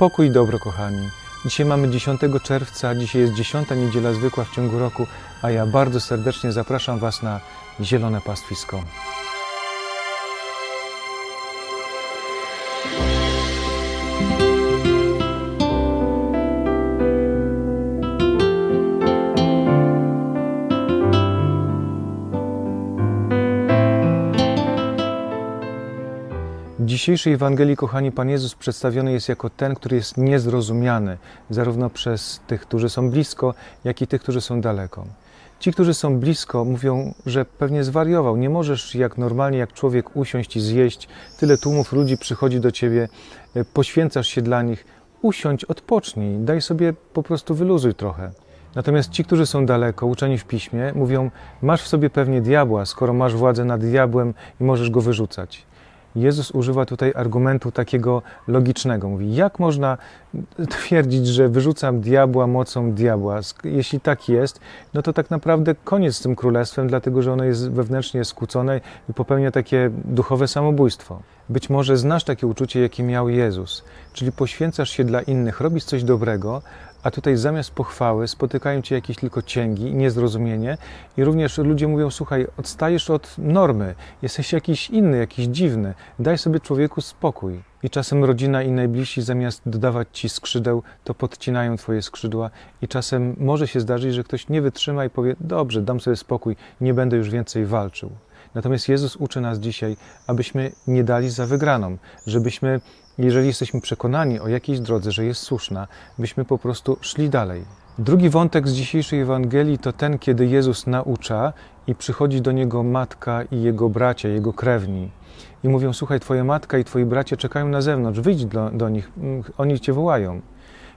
Pokój i dobro, kochani. Dzisiaj mamy 10 czerwca, dzisiaj jest 10 niedziela zwykła w ciągu roku, a ja bardzo serdecznie zapraszam Was na Zielone Pastwisko. Dzisiejszej Ewangelii, kochani, Pan Jezus przedstawiony jest jako ten, który jest niezrozumiany, zarówno przez tych, którzy są blisko, jak i tych, którzy są daleko. Ci, którzy są blisko, mówią, że pewnie zwariował. Nie możesz jak normalnie, jak człowiek usiąść i zjeść. Tyle tłumów ludzi przychodzi do ciebie, e, poświęcasz się dla nich. Usiądź, odpocznij, daj sobie po prostu wyluzuj trochę. Natomiast ci, którzy są daleko, uczeni w piśmie, mówią: Masz w sobie pewnie diabła, skoro masz władzę nad diabłem i możesz go wyrzucać. Jezus używa tutaj argumentu takiego logicznego. Mówi, jak można twierdzić, że wyrzucam diabła mocą diabła? Jeśli tak jest, no to tak naprawdę koniec z tym królestwem, dlatego że ono jest wewnętrznie skłócone i popełnia takie duchowe samobójstwo. Być może znasz takie uczucie, jakie miał Jezus, czyli poświęcasz się dla innych, robisz coś dobrego, a tutaj zamiast pochwały spotykają cię jakieś tylko cięgi niezrozumienie i również ludzie mówią, słuchaj, odstajesz od normy, jesteś jakiś inny, jakiś dziwny, daj sobie człowieku spokój. I czasem rodzina i najbliżsi zamiast dodawać ci skrzydeł, to podcinają twoje skrzydła i czasem może się zdarzyć, że ktoś nie wytrzyma i powie, dobrze, dam sobie spokój, nie będę już więcej walczył. Natomiast Jezus uczy nas dzisiaj, abyśmy nie dali za wygraną, żebyśmy, jeżeli jesteśmy przekonani o jakiejś drodze, że jest słuszna, byśmy po prostu szli dalej. Drugi wątek z dzisiejszej Ewangelii to ten, kiedy Jezus naucza i przychodzi do niego matka i jego bracia, jego krewni. I mówią: Słuchaj, twoja matka i twoi bracia czekają na zewnątrz, wyjdź do, do nich, mm, oni cię wołają.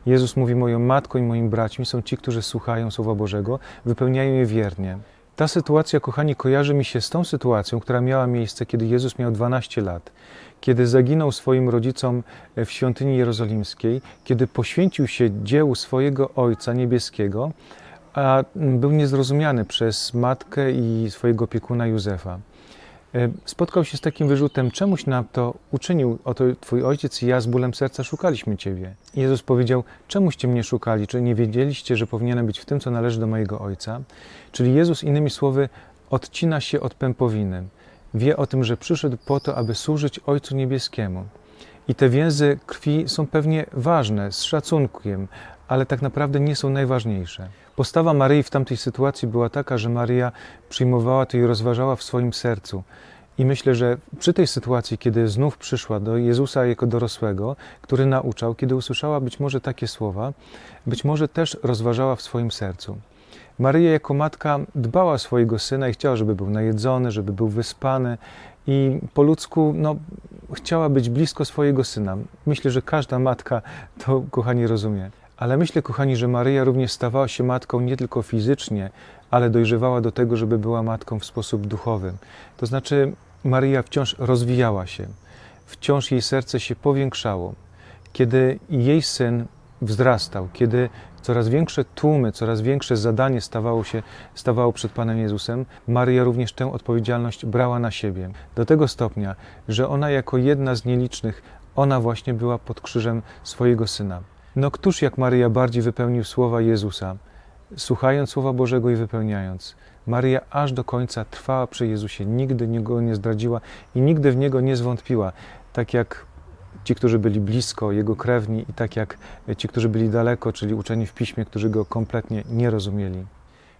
Jezus mówi: Moją matką i moim braćmi są ci, którzy słuchają Słowa Bożego, wypełniają je wiernie. Ta sytuacja, kochani, kojarzy mi się z tą sytuacją, która miała miejsce, kiedy Jezus miał 12 lat, kiedy zaginął swoim rodzicom w świątyni jerozolimskiej, kiedy poświęcił się dziełu swojego Ojca Niebieskiego, a był niezrozumiany przez matkę i swojego opiekuna Józefa. E, Spotkał się z takim wyrzutem, czemuś nam to uczynił, oto Twój ojciec i ja z bólem serca szukaliśmy Ciebie. Jezus powiedział, czemuście mnie szukali, czy nie wiedzieliście, że powinienem być w tym, co należy do mojego Ojca? Czyli Jezus, innymi słowy, odcina się od pępowiny. Wie o tym, że przyszedł po to, aby służyć Ojcu Niebieskiemu. I te więzy krwi są pewnie ważne, z szacunkiem, ale tak naprawdę nie są najważniejsze. Postawa Maryi w tamtej sytuacji była taka, że Maria przyjmowała to i rozważała w swoim sercu. I myślę, że przy tej sytuacji, kiedy znów przyszła do Jezusa jako dorosłego, który nauczał, kiedy usłyszała być może takie słowa, być może też rozważała w swoim sercu. Maryja jako matka dbała o swojego syna i chciała, żeby był najedzony, żeby był wyspany i po ludzku no, chciała być blisko swojego syna. Myślę, że każda matka to, kochani, rozumie. Ale myślę, kochani, że Maryja również stawała się matką nie tylko fizycznie, ale dojrzewała do tego, żeby była matką w sposób duchowy. To znaczy, Maryja wciąż rozwijała się, wciąż jej serce się powiększało. Kiedy jej syn wzrastał, kiedy coraz większe tłumy, coraz większe zadanie stawało się stawało przed Panem Jezusem, Maryja również tę odpowiedzialność brała na siebie. Do tego stopnia, że ona jako jedna z nielicznych, ona właśnie była pod krzyżem swojego syna. No któż jak Maryja bardziej wypełnił słowa Jezusa, słuchając Słowa Bożego i wypełniając? Maryja aż do końca trwała przy Jezusie, nigdy go nie zdradziła i nigdy w Niego nie zwątpiła, tak jak ci, którzy byli blisko, Jego krewni i tak jak ci, którzy byli daleko, czyli uczeni w Piśmie, którzy Go kompletnie nie rozumieli.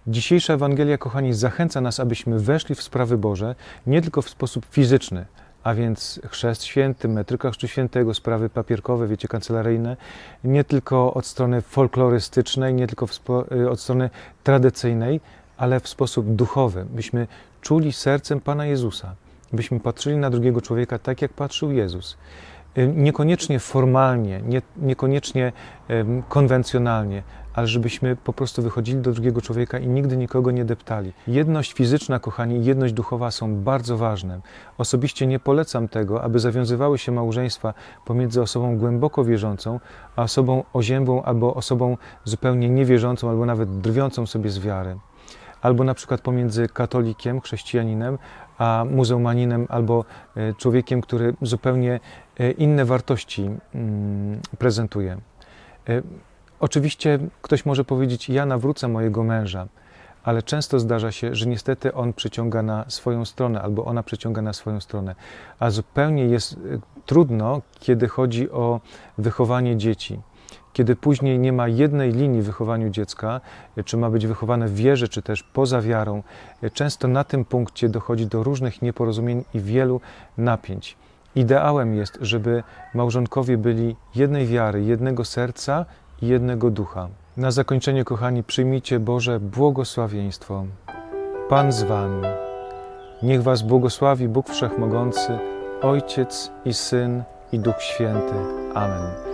Dzisiejsza Ewangelia, kochani, zachęca nas, abyśmy weszli w sprawy Boże nie tylko w sposób fizyczny, a więc chrzest święty, metryka chrztu świętego, sprawy papierkowe, wiecie, kancelaryjne, nie tylko od strony folklorystycznej, nie tylko spo, od strony tradycyjnej, ale w sposób duchowy, byśmy czuli sercem Pana Jezusa, byśmy patrzyli na drugiego człowieka tak, jak patrzył Jezus. Niekoniecznie formalnie, nie, niekoniecznie konwencjonalnie, ale żebyśmy po prostu wychodzili do drugiego człowieka i nigdy nikogo nie deptali. Jedność fizyczna, kochani, i jedność duchowa są bardzo ważne. Osobiście nie polecam tego, aby zawiązywały się małżeństwa pomiędzy osobą głęboko wierzącą, a osobą oziębłą albo osobą zupełnie niewierzącą, albo nawet drwiącą sobie z wiary albo na przykład pomiędzy katolikiem, chrześcijaninem, a muzułmaninem albo e, człowiekiem, który zupełnie e, inne wartości mm, prezentuje. E, Oczywiście ktoś może powiedzieć: Ja nawrócę mojego męża, ale często zdarza się, że niestety on przyciąga na swoją stronę albo ona przyciąga na swoją stronę. A zupełnie jest trudno, kiedy chodzi o wychowanie dzieci. Kiedy później nie ma jednej linii w wychowaniu dziecka, czy ma być wychowane w wierze, czy też poza wiarą, często na tym punkcie dochodzi do różnych nieporozumień i wielu napięć. Ideałem jest, żeby małżonkowie byli jednej wiary, jednego serca i jednego ducha. Na zakończenie, kochani, przyjmijcie Boże błogosławieństwo. Pan z Wami. Niech Was błogosławi Bóg Wszechmogący, Ojciec i Syn i Duch Święty. Amen.